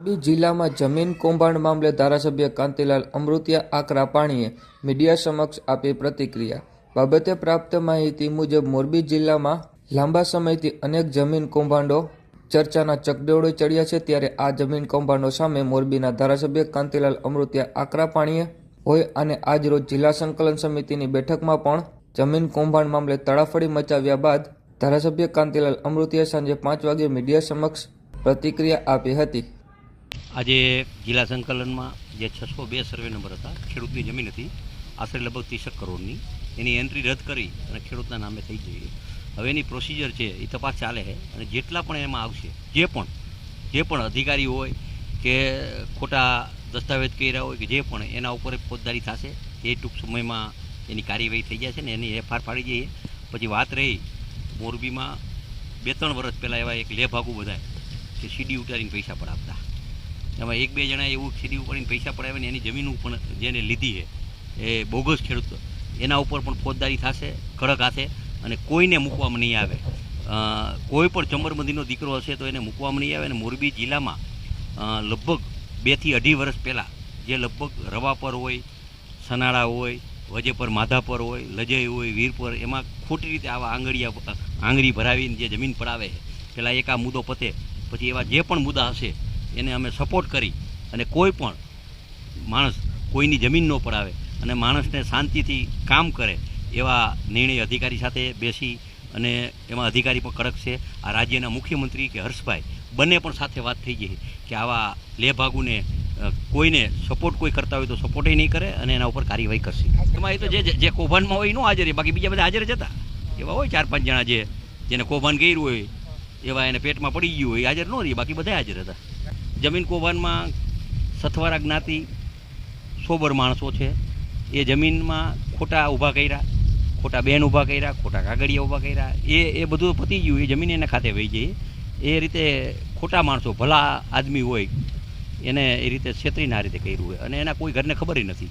મોરબી જિલ્લામાં જમીન કૌભાંડ મામલે ધારાસભ્ય કાંતિલાલ અમૃતિયા આકરા પાણીએ મીડિયા સમક્ષ આપી પ્રતિક્રિયા. બાબતે પ્રાપ્ત માહિતી મુજબ મોરબી જિલ્લામાં લાંબા સમયથી અનેક જમીન કૌભાંડો ચર્ચાના ચકડોળો ચડ્યા છે ત્યારે આ જમીન કૌભાંડો સામે મોરબીના ધારાસભ્ય કાંતિલાલ અમૃતિયા આકરા પાણીએ હોય અને આજરોજ જિલ્લા સંકલન સમિતિની બેઠકમાં પણ જમીન કૌભાંડ મામલે તડાફડી મચાવ્યા બાદ ધારાસભ્ય કાંતિલાલ અમૃતિયા સાંજે પાંચ વાગે મીડિયા સમક્ષ પ્રતિક્રિયા આપી હતી. આજે જિલ્લા સંકલનમાં જે છસો બે સર્વે નંબર હતા, ખેડૂતની જમીન હતી, આશરે લગભગ ત્રીસેક કરોડની. એની એન્ટ્રી રદ કરી અને ખેડૂતના નામે થઈ જઈએ હવે એની પ્રોસિજર છે, એ તપાસ ચાલે છે અને જેટલા પણ એમાં આવશે, જે પણ જે પણ અધિકારી હોય કે ખોટા દસ્તાવેજ કર્યા હોય કે જે પણ, એના ઉપર ફોજદારી થશે. એ ટૂંક સમયમાં એની કાર્યવાહી થઈ જશે ને એની એફઆર પાડી જઈએ પછી વાત રહી મોરબીમાં બે ત્રણ વર્ષ પહેલાં એવા એક લે ભાગુ બધાય કે સીડી ઉતારીને પૈસા પણ આપતા. એમાં એક બે જણા એવું સીડી ઉપાડીને પૈસા પડાવે ને એની જમીન પણ જેને લીધી છે, એ બોગસ ખેડૂત એના ઉપર પણ ફોજદારી થશે, કડક હાથે, અને કોઈને મૂકવામાં નહીં આવે. કોઈ પણ ચંબરબંધીનો દીકરો હશે તો એને મૂકવામાં નહીં આવે અને મોરબી જિલ્લામાં લગભગ બેથી અઢી વર્ષ પહેલાં જે લગભગ રવા પર હોય, સનાળા હોય, વજે પર માધા પર હોય, લજય હોય, વીર પર, એમાં ખોટી રીતે આવા આંગળીયા, આંગળી ભરાવીને જે જમીન પડાવે છે. પહેલાં એક આ મુદ્દો પતે, પછી એવા જે પણ મુદ્દા હશે એને અમે સપોર્ટ કરી અને કોઈ પણ માણસ કોઈની જમીન ન પડાવે અને માણસને શાંતિથી કામ કરે એવા નિર્ણય અધિકારી સાથે બેસી અને એમાં અધિકારી પણ કડક છે. આ રાજ્યના મુખ્યમંત્રી કે હર્ષભાઈ બંને પણ સાથે વાત થઈ ગઈ કે આવા લેભાગુને કોઈને સપોર્ટ કોઈ કરતા હોય તો સપોર્ટે નહીં કરે અને એના ઉપર કાર્યવાહી કરશે. એમાં એ તો જે જે કૌભાંડમાં હોય એનું હાજર બાકી બીજા બધા હાજર જ હતા. એવા હોય ચાર પાંચ જણા જે, જેને કૌભાંડ કર્યું હોય, એવા એને પેટમાં પડી ગયું હોય હાજર ન રહી. બાકી બધા હાજર હતા. જમીન કૌભાંડમાં સથવારા જ્ઞાતિ, સોબર માણસો છે. એ જમીનમાં ખોટા ઊભા કર્યા, ખોટા બેન ઊભા કર્યા, ખોટા કાગળિયા ઊભા કર્યા. એ એ બધું પતી ગયું, એ જમીન એના ખાતે વહી જઈ એ રીતે ખોટા માણસો, ભલા આદમી હોય, એને એ રીતે છેતરીને રીતે કર્યું હોય. અને એના કોઈ ઘરને ખબર નથી.